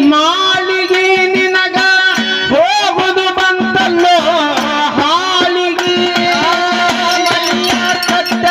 ಮಾಳಿಗೆ ನಿನಗ ಹೋಗುದು ಬಂತಲ್ಲೋ? ಹಾಳಿಗೆ. ಕಟ್ಟ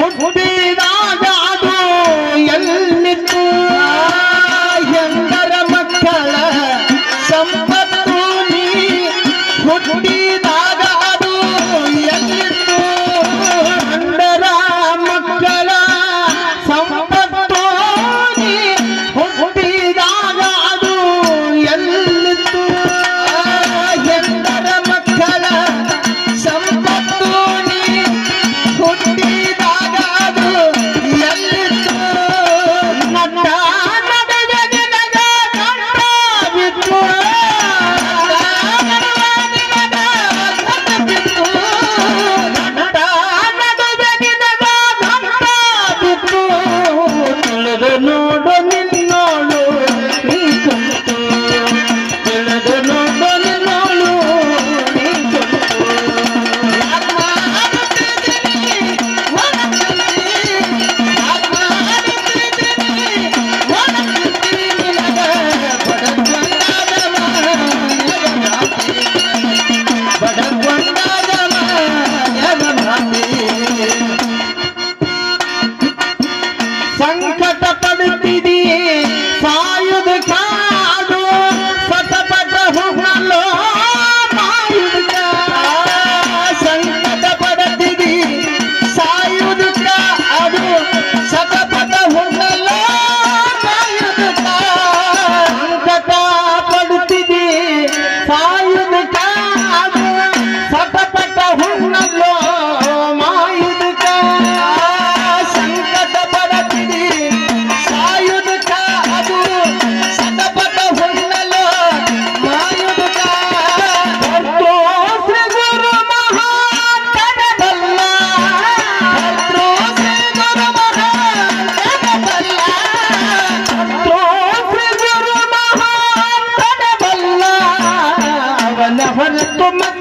ಹುಟ್ಟಿದಾಗದು ಎಲ್ಲಿತ್ತು? ಹೆಂಗರ ಮಕ್ಕಳ ಸಂಪತ್ತು ನೀ ಹುಟ್ಟಿ মোহাম্মদ